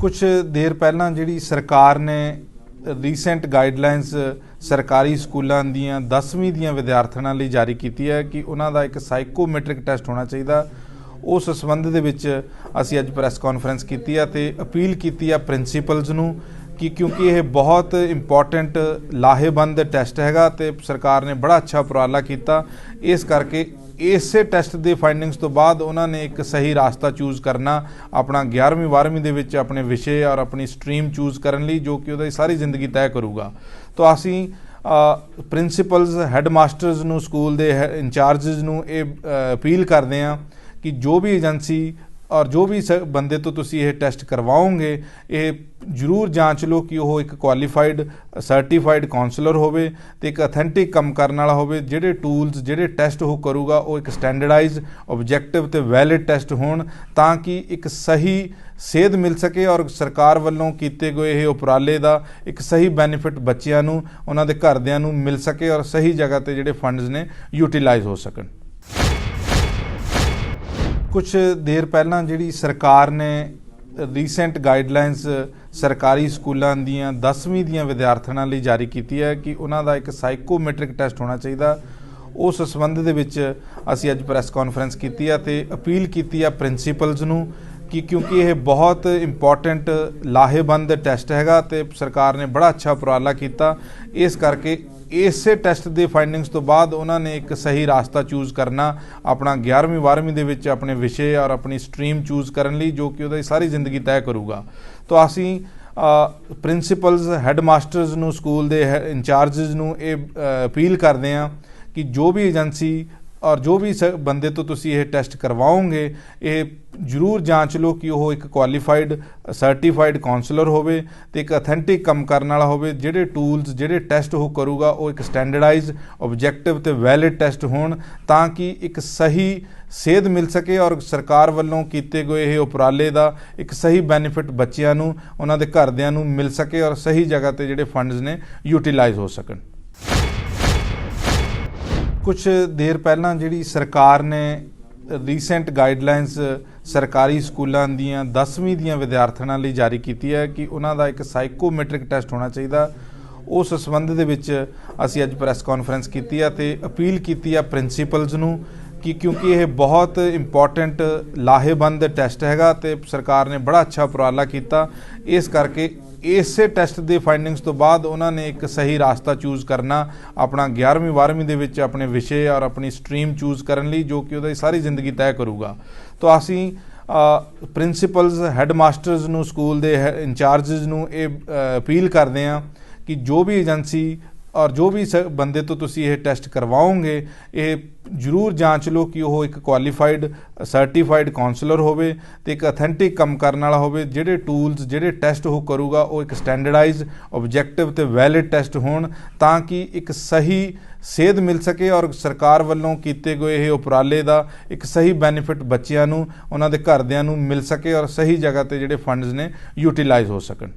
ਕੁਝ ਦੇਰ ਪਹਿਲਾਂ ਜਿਹੜੀ ਸਰਕਾਰ ਨੇ ਰੀਸੈਂਟ ਗਾਈਡਲਾਈਨਸ ਸਰਕਾਰੀ ਸਕੂਲਾਂ ਦੀਆਂ 10ਵੀਂ ਦੀਆਂ ਵਿਦਿਆਰਥਣਾਂ ਲਈ ਜਾਰੀ ਕੀਤੀ ਹੈ ਕਿ ਉਹਨਾਂ ਦਾ ਇੱਕ ਸਾਈਕੋਮੈਟ੍ਰਿਕ ਟੈਸਟ ਹੋਣਾ ਚਾਹੀਦਾ। ਉਸ ਸੰਬੰਧ ਦੇ ਵਿੱਚ ਅਸੀਂ ਅੱਜ ਪ੍ਰੈਸ ਕਾਨਫਰੰਸ ਕੀਤੀ ਆ ਤੇ ਅਪੀਲ ਕੀਤੀ ਆ ਪ੍ਰਿੰਸੀਪਲਸ ਨੂੰ ਕਿ ਕਿਉਂਕਿ ਇਹ ਬਹੁਤ ਇੰਪੋਰਟੈਂਟ ਲਾਹੇਬੰਦ ਟੈਸਟ ਹੈਗਾ ਤੇ ਸਰਕਾਰ ਨੇ ਬੜਾ ਅੱਛਾ ਉਪਰਾਲਾ ਕੀਤਾ। ਇਸ ਕਰਕੇ ਇਸੇ ਟੈਸਟ ਦੇ ਫਾਈਂਡਿੰਗਸ ਤੋਂ ਬਾਅਦ ਉਹਨਾਂ ਨੇ ਇੱਕ ਸਹੀ ਰਾਸਤਾ ਚੂਜ਼ ਕਰਨਾ, ਆਪਣਾ 11ਵੀਂ 12ਵੀਂ ਦੇ ਵਿੱਚ ਆਪਣੇ ਵਿਸ਼ੇ ਔਰ ਆਪਣੀ ਸਟਰੀਮ ਚੂਜ਼ ਕਰਨ ਲਈ, ਜੋ ਕਿ ਉਹਦੀ ਸਾਰੀ ਜ਼ਿੰਦਗੀ ਤੈਅ ਕਰੂਗਾ। ਤਾਂ ਅਸੀਂ ਪ੍ਰਿੰਸੀਪਲਸ ਹੈੱਡਮਾਸਟਰਸ ਨੂੰ ਸਕੂਲ ਦੇ ਇੰਚਾਰਜਸ ਨੂੰ ਇਹ ਅਪੀਲ ਕਰਦੇ ਹਾਂ ਕਿ ਜੋ ਵੀ ਏਜੰਸੀ ਔਰ ਜੋ ਵੀ ਸ- ਬੰਦੇ ਤੋਂ ਤੁਸੀਂ ਇਹ ਟੈਸਟ ਕਰਵਾਓਗੇ, ਇਹ ਜਰੂਰ ਜਾਂਚ ਲਓ ਕਿ ਉਹ ਇੱਕ ਕੁਆਲੀਫਾਈਡ ਸਰਟੀਫਾਈਡ ਕਾਉਂਸਲਰ ਹੋਵੇ ਤੇ ਇੱਕ ਅਥੈਂਟਿਕ ਕੰਮ ਕਰਨ ਵਾਲਾ ਹੋਵੇ, ਜਿਹੜੇ ਟੂਲਸ ਜਿਹੜੇ ਟੈਸਟ ਉਹ ਕਰੂਗਾ, ਉਹ ਇੱਕ ਸਟੈਂਡਰਡਾਈਜ਼ ਆਬਜੈਕਟਿਵ ਤੇ ਵੈਲਿਡ ਟੈਸਟ ਹੋਣ ਤਾਂ ਕਿ ਇੱਕ ਸਹੀ ਸੇਧ ਮਿਲ ਸਕੇ ਔਰ ਸਰਕਾਰ ਵੱਲੋਂ ਕੀਤੇ ਗਏ ਇਹ ਉਪਰਾਲੇ ਦਾ ਇੱਕ ਸਹੀ ਬੈਨੀਫਿਟ ਬੱਚਿਆਂ ਨੂੰ, ਉਹਨਾਂ ਦੇ ਘਰਦਿਆਂ ਨੂੰ ਮਿਲ ਸਕੇ ਔਰ ਸਹੀ ਜਗ੍ਹਾ ਤੇ ਜਿਹੜੇ ਫੰਡਸ ਨੇ ਯੂਟਿਲਾਈਜ਼ ਹੋ ਸਕਣ। ਕੁਝ ਦੇਰ ਪਹਿਲਾਂ ਜਿਹੜੀ ਸਰਕਾਰ ਨੇ ਰੀਸੈਂਟ ਗਾਈਡਲਾਈਨਸ ਸਰਕਾਰੀ ਸਕੂਲਾਂ ਦੀਆਂ 10ਵੀਂ ਦੀਆਂ ਵਿਦਿਆਰਥਣਾਂ ਲਈ ਜਾਰੀ ਕੀਤੀ ਹੈ ਕਿ ਉਹਨਾਂ ਦਾ ਇੱਕ ਸਾਈਕੋਮੈਟ੍ਰਿਕ ਟੈਸਟ ਹੋਣਾ ਚਾਹੀਦਾ। ਉਸ ਸੰਬੰਧ ਦੇ ਵਿੱਚ ਅਸੀਂ ਅੱਜ ਪ੍ਰੈਸ ਕਾਨਫਰੰਸ ਕੀਤੀ ਆ ਤੇ ਅਪੀਲ ਕੀਤੀ ਆ ਪ੍ਰਿੰਸੀਪਲਸ ਨੂੰ ਕਿ ਕਿਉਂਕਿ ਇਹ ਬਹੁਤ ਇੰਪੋਰਟੈਂਟ ਲਾਹੇਬੰਦ ਟੈਸਟ ਹੈਗਾ ਤੇ ਸਰਕਾਰ ਨੇ ਬੜਾ ਅੱਛਾ ਉਪਰਾਲਾ ਕੀਤਾ। ਇਸ ਕਰਕੇ ਇਸੇ ਟੈਸਟ ਦੇ ਫਾਈਂਡਿੰਗਸ ਤੋਂ ਬਾਅਦ ਉਹਨਾਂ ਨੇ ਇੱਕ ਸਹੀ ਰਾਸਤਾ ਚੂਜ਼ ਕਰਨਾ, ਆਪਣਾ 11ਵੀਂ 12ਵੀਂ ਦੇ ਵਿੱਚ ਆਪਣੇ ਵਿਸ਼ੇ ਔਰ ਆਪਣੀ ਸਟਰੀਮ ਚੂਜ਼ ਕਰਨ ਲਈ, ਜੋ ਕਿ ਉਹਦੀ ਸਾਰੀ ਜ਼ਿੰਦਗੀ ਤੈਅ ਕਰੂਗਾ। ਤਾਂ ਅਸੀਂ ਪ੍ਰਿੰਸੀਪਲਸ ਹੈੱਡਮਾਸਟਰਸ ਨੂੰ ਸਕੂਲ ਦੇ ਇੰਚਾਰਜਸ ਨੂੰ ਇਹ ਅਪੀਲ ਕਰਦੇ ਹਾਂ ਕਿ ਜੋ ਵੀ ਏਜੰਸੀ ਔਰ ਜੋ ਵੀ ਸ- ਬੰਦੇ ਤੋਂ ਤੁਸੀਂ ਇਹ ਟੈਸਟ ਕਰਵਾਓਗੇ, ਇਹ ਜਰੂਰ ਜਾਂਚ ਲਓ ਕਿ ਉਹ ਇੱਕ ਕੁਆਲੀਫਾਈਡ ਸਰਟੀਫਾਈਡ ਕਾਉਂਸਲਰ ਹੋਵੇ ਤੇ ਇੱਕ ਅਥੈਂਟਿਕ ਕੰਮ ਕਰਨ ਵਾਲਾ ਹੋਵੇ, ਜਿਹੜੇ ਟੂਲਸ ਜਿਹੜੇ ਟੈਸਟ ਉਹ ਕਰੂਗਾ, ਉਹ ਇੱਕ ਸਟੈਂਡਰਡਾਈਜ਼ ਆਬਜੈਕਟਿਵ ਤੇ ਵੈਲਿਡ ਟੈਸਟ ਹੋਣ ਤਾਂ ਕਿ ਇੱਕ ਸਹੀ ਸੇਧ ਮਿਲ ਸਕੇ ਔਰ ਸਰਕਾਰ ਵੱਲੋਂ ਕੀਤੇ ਗਏ ਇਹ ਉਪਰਾਲੇ ਦਾ ਇੱਕ ਸਹੀ ਬੈਨੀਫਿਟ ਬੱਚਿਆਂ ਨੂੰ, ਉਹਨਾਂ ਦੇ ਘਰਦਿਆਂ ਨੂੰ ਮਿਲ ਸਕੇ ਔਰ ਸਹੀ ਜਗ੍ਹਾ ਤੇ ਜਿਹੜੇ ਫੰਡਸ ਨੇ ਯੂਟਿਲਾਈਜ਼ ਹੋ ਸਕਣ। ਕੁਝ ਦੇਰ ਪਹਿਲਾਂ ਜਿਹੜੀ ਸਰਕਾਰ ਨੇ ਰੀਸੈਂਟ ਗਾਈਡਲਾਈਨਸ ਸਰਕਾਰੀ ਸਕੂਲਾਂ ਦੀਆਂ 10ਵੀਂ ਦੀਆਂ ਵਿਦਿਆਰਥਣਾਂ ਲਈ ਜਾਰੀ ਕੀਤੀ ਹੈ ਕਿ ਉਹਨਾਂ ਦਾ ਇੱਕ ਸਾਈਕੋਮੈਟ੍ਰਿਕ ਟੈਸਟ ਹੋਣਾ ਚਾਹੀਦਾ। ਉਸ ਸੰਬੰਧ ਦੇ ਵਿੱਚ ਅਸੀਂ ਅੱਜ ਪ੍ਰੈਸ ਕਾਨਫਰੰਸ ਕੀਤੀ ਹੈ ਤੇ ਅਪੀਲ ਕੀਤੀ ਹੈ ਪ੍ਰਿੰਸੀਪਲਸ ਨੂੰ ਕਿ ਕਿਉਂਕਿ ਇਹ ਬਹੁਤ ਇੰਪੋਰਟੈਂਟ ਲਾਹੇਬੰਦ ਟੈਸਟ ਹੈਗਾ ਤੇ ਸਰਕਾਰ ਨੇ ਬੜਾ ਅੱਛਾ ਉਪਰਾਲਾ ਕੀਤਾ। ਇਸ ਕਰਕੇ ਇਸੇ ਟੈਸਟ ਦੇ ਫਾਈਂਡਿੰਗਸ ਤੋਂ ਬਾਅਦ ਉਹਨਾਂ ਨੇ ਇੱਕ ਸਹੀ ਰਾਸਤਾ ਚੂਜ਼ ਕਰਨਾ, ਆਪਣਾ 11ਵੀਂ 12ਵੀਂ ਦੇ ਵਿੱਚ ਆਪਣੇ ਵਿਸ਼ੇ ਔਰ ਆਪਣੀ ਸਟਰੀਮ ਚੂਜ਼ ਕਰਨ ਲਈ, ਜੋ ਕਿ ਉਹਦੀ ਸਾਰੀ ਜ਼ਿੰਦਗੀ ਤੈਅ ਕਰੂਗਾ। ਤਾਂ ਅਸੀਂ ਪ੍ਰਿੰਸੀਪਲਸ ਹੈੱਡਮਾਸਟਰਸ ਨੂੰ ਸਕੂਲ ਦੇ ਇੰਚਾਰਜਸ ਨੂੰ ਇਹ ਅਪੀਲ ਕਰਦੇ ਹਾਂ ਕਿ ਜੋ ਵੀ ਏਜੰਸੀ ਔਰ ਜੋ ਵੀ ਸ- ਬੰਦੇ ਤੋਂ ਤੁਸੀਂ ਇਹ ਟੈਸਟ ਕਰਵਾਓਗੇ, ਇਹ ਜਰੂਰ ਜਾਂਚ ਲਓ ਕਿ ਉਹ ਇੱਕ ਕੁਆਲੀਫਾਈਡ ਸਰਟੀਫਾਈਡ ਕਾਉਂਸਲਰ ਹੋਵੇ ਤੇ ਇੱਕ ਅਥੈਂਟਿਕ ਕੰਮ ਕਰਨ ਵਾਲਾ ਹੋਵੇ, ਜਿਹੜੇ ਟੂਲਸ ਜਿਹੜੇ ਟੈਸਟ ਉਹ ਕਰੂਗਾ, ਉਹ ਇੱਕ ਸਟੈਂਡਰਡਾਈਜ਼ ਆਬਜੈਕਟਿਵ ਤੇ ਵੈਲਿਡ ਟੈਸਟ ਹੋਣ ਤਾਂ ਕਿ ਇੱਕ ਸਹੀ ਸੇਧ ਮਿਲ ਸਕੇ ਔਰ ਸਰਕਾਰ ਵੱਲੋਂ ਕੀਤੇ ਗਏ ਇਹ ਉਪਰਾਲੇ ਦਾ ਇੱਕ ਸਹੀ ਬੈਨੀਫਿਟ ਬੱਚਿਆਂ ਨੂੰ, ਉਹਨਾਂ ਦੇ ਘਰਦਿਆਂ ਨੂੰ ਮਿਲ ਸਕੇ ਔਰ ਸਹੀ ਜਗ੍ਹਾ ਤੇ ਜਿਹੜੇ ਫੰਡਸ ਨੇ ਯੂਟਿਲਾਈਜ਼ ਹੋ ਸਕਣ।